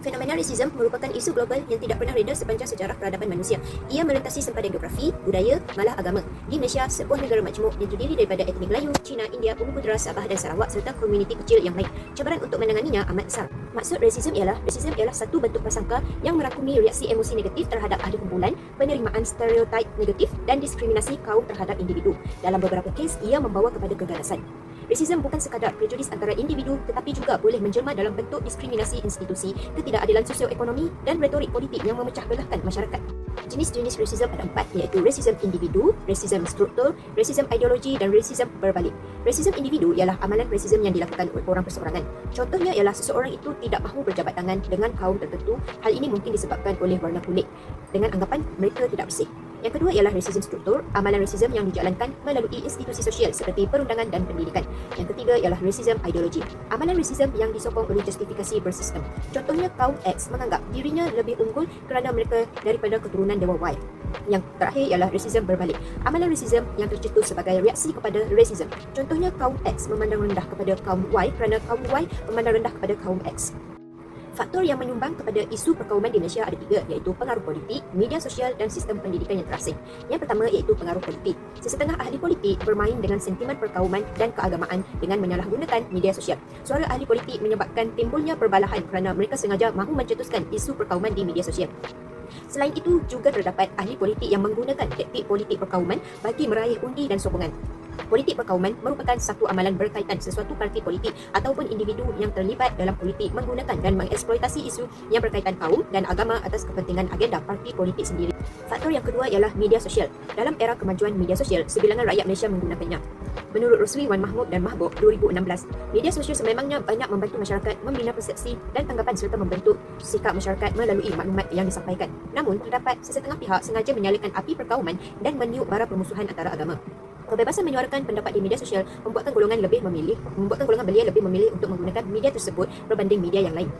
Fenomena rasism merupakan isu global yang tidak pernah reda sepanjang sejarah peradaban manusia. Ia melintasi sempadan geografi, budaya, malah agama. Di Malaysia, sebuah negara majmuk yang terdiri daripada etnik Melayu, Cina, India, Bumi Putera, Sabah dan Sarawak serta komuniti kecil yang lain. Cabaran untuk menanganinya amat besar. Maksud rasism ialah, rasism ialah satu bentuk prasangka yang merakumi reaksi emosi negatif terhadap ahli kumpulan, penerimaan stereotip negatif dan diskriminasi kaum terhadap individu. Dalam beberapa kes, ia membawa kepada keganasan. Rasism bukan sekadar prejudis antara individu tetapi juga boleh menjelma dalam bentuk diskriminasi institusi, ketidakadilan sosioekonomi dan retorik politik yang memecah belahkan masyarakat. Jenis-jenis rasism ada empat iaitu rasism individu, rasism struktur, rasism ideologi dan rasism berbalik. Rasism individu ialah amalan rasism yang dilakukan oleh orang perseorangan. Contohnya ialah seseorang itu tidak mahu berjabat tangan dengan kaum tertentu. Hal ini mungkin disebabkan oleh warna kulit dengan anggapan mereka tidak bersih. Yang kedua ialah rasism struktur, amalan rasism yang dijalankan melalui institusi sosial seperti perundangan dan pendidikan. Yang ketiga ialah rasism ideologi, amalan rasism yang disokong oleh justifikasi bersistem. Contohnya kaum X menganggap dirinya lebih unggul kerana mereka daripada keturunan dewa Y. Yang terakhir ialah rasism berbalik, amalan rasism yang tercetus sebagai reaksi kepada rasism. Contohnya kaum X memandang rendah kepada kaum Y kerana kaum Y memandang rendah kepada kaum X. Faktor yang menyumbang kepada isu perkauman di Malaysia ada tiga iaitu pengaruh politik, media sosial dan sistem pendidikan yang terasing. Yang pertama iaitu pengaruh politik. Sesetengah ahli politik bermain dengan sentimen perkauman dan keagamaan dengan menyalahgunakan media sosial. Suara ahli politik menyebabkan timbulnya perbalahan kerana mereka sengaja mahu mencetuskan isu perkauman di media sosial. Selain itu, juga terdapat ahli politik yang menggunakan taktik politik perkauman bagi meraih undi dan sokongan. Politik perkauman merupakan satu amalan berkaitan sesuatu parti politik ataupun individu yang terlibat dalam politik menggunakan dan mengeksploitasi isu yang berkaitan kaum dan agama atas kepentingan agenda parti politik sendiri. Faktor yang kedua ialah media sosial. Dalam era kemajuan media sosial, sebilangan rakyat Malaysia menggunakannya. Menurut Rosli Wan Mahmud dan Mahbub 2016, media sosial sememangnya banyak membantu masyarakat membina persepsi dan tanggapan serta membentuk sikap masyarakat melalui maklumat yang disampaikan. Namun, terdapat sesetengah pihak sengaja menyalakan api perkauman dan meniup bara permusuhan antara agama. Kebebasan menyuarakan pendapat di media sosial membuatkan golongan lebih memilih, membuatkan golongan belia lebih memilih untuk menggunakan media tersebut berbanding media yang lain.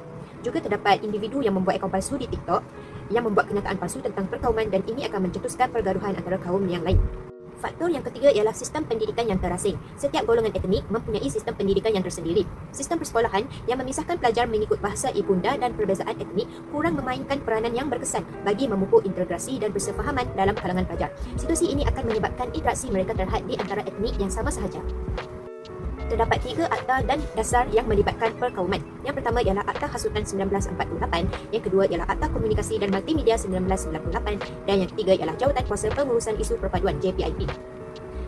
Juga terdapat individu yang membuat akaun palsu di TikTok yang membuat kenyataan palsu tentang perkauman dan ini akan mencetuskan pergaduhan antara kaum yang lain. Faktor yang ketiga ialah sistem pendidikan yang terasing. Setiap golongan etnik mempunyai sistem pendidikan yang tersendiri. Sistem persekolahan yang memisahkan pelajar mengikut bahasa ibunda dan perbezaan etnik kurang memainkan peranan yang berkesan bagi memupuk integrasi dan bersefahaman dalam kalangan pelajar. Situasi ini akan menyebabkan interaksi mereka terhad di antara etnik yang sama sahaja terdapat tiga akta dan dasar yang melibatkan perkauman. Yang pertama ialah Akta Hasutan 1948, yang kedua ialah Akta Komunikasi dan Multimedia 1998 dan yang ketiga ialah Jawatan Kuasa Pengurusan Isu Perpaduan JPIP.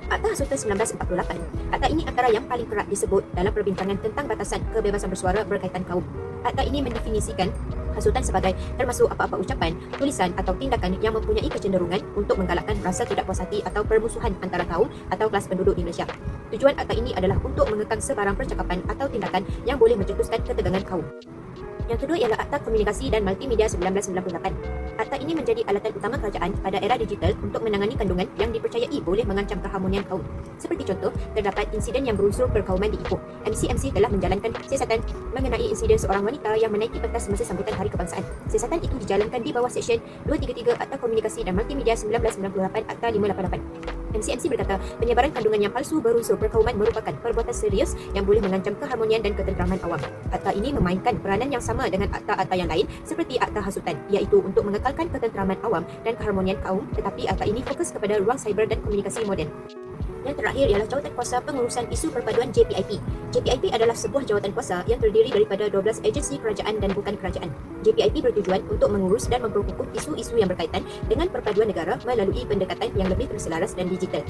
Akta Hasutan 1948. Akta ini antara yang paling kerap disebut dalam perbincangan tentang batasan kebebasan bersuara berkaitan kaum. Akta ini mendefinisikan hasutan sebagai termasuk apa-apa ucapan, tulisan atau tindakan yang mempunyai kecenderungan untuk menggalakkan rasa tidak puas hati atau permusuhan antara kaum atau kelas penduduk di Malaysia. Tujuan akta ini adalah untuk mengekang sebarang percakapan atau tindakan yang boleh mencetuskan ketegangan kaum. Yang kedua ialah Akta Komunikasi dan Multimedia 1998. Akta ini menjadi alatan utama kerajaan pada era digital untuk menangani kandungan yang dipercayai boleh mengancam keharmonian kaum. Seperti contoh, terdapat insiden yang berunsur perkauman di Ipoh. MCMC telah menjalankan siasatan mengenai insiden seorang wanita yang menaiki pentas semasa sambutan Hari Kebangsaan. Siasatan itu dijalankan di bawah Seksyen 233 Akta Komunikasi dan Multimedia 1998 Akta 588. MCMC berkata, penyebaran kandungan yang palsu berunsur perkauman merupakan perbuatan serius yang boleh mengancam keharmonian dan ketenteraman awam. Akta ini memainkan peranan yang sama dengan akta-akta yang lain seperti akta hasutan, iaitu untuk mengekalkan ketenteraman awam dan keharmonian kaum, tetapi akta ini fokus kepada ruang cyber dan komunikasi moden. Yang terakhir ialah Jawatan Kuasa Pengurusan Isu Perpaduan JPIP. JPIP adalah sebuah jawatan kuasa yang terdiri daripada 12 agensi kerajaan dan bukan kerajaan. JPIP bertujuan untuk mengurus dan memperkukuh isu-isu yang berkaitan dengan perpaduan negara melalui pendekatan yang lebih berselaras dan digital.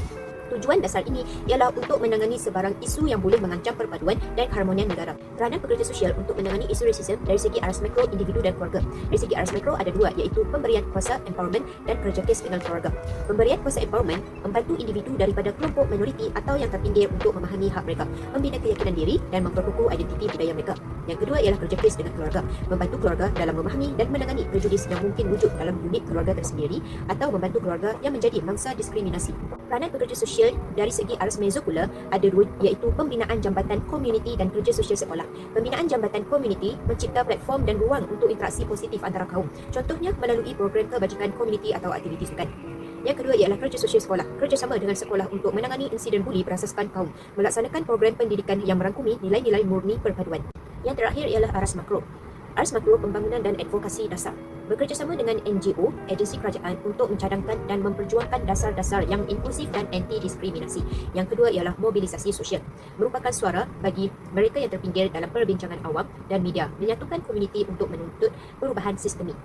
Tujuan dasar ini ialah untuk menangani sebarang isu yang boleh mengancam perpaduan dan keharmonian negara. Peranan pekerja sosial untuk menangani isu rasisme dari segi aras mikro, individu dan keluarga. Dari segi aras mikro ada dua iaitu pemberian kuasa empowerment dan kerja kes dengan keluarga. Pemberian kuasa empowerment membantu individu daripada kelompok minoriti atau yang terpinggir untuk memahami hak mereka, membina keyakinan diri dan memperkukuh identiti budaya mereka. Yang kedua ialah kerja kes dengan keluarga, membantu keluarga dalam memahami dan menangani prejudis yang mungkin wujud dalam unit keluarga tersendiri atau membantu keluarga yang menjadi mangsa diskriminasi. Peranan pekerja sosial dari segi aras mezo pula ada dua iaitu pembinaan jambatan komuniti dan kerja sosial sekolah. Pembinaan jambatan komuniti mencipta platform dan ruang untuk interaksi positif antara kaum. Contohnya melalui program kebajikan komuniti atau aktiviti sukan. Yang kedua ialah kerja sosial sekolah. Kerjasama dengan sekolah untuk menangani insiden buli berasaskan kaum. Melaksanakan program pendidikan yang merangkumi nilai-nilai murni perpaduan. Yang terakhir ialah aras makro. Ars Makro Pembangunan dan Advokasi Dasar bekerjasama dengan NGO, agensi kerajaan untuk mencadangkan dan memperjuangkan dasar-dasar yang inklusif dan anti-diskriminasi. Yang kedua ialah mobilisasi sosial. Merupakan suara bagi mereka yang terpinggir dalam perbincangan awam dan media, menyatukan komuniti untuk menuntut perubahan sistemik.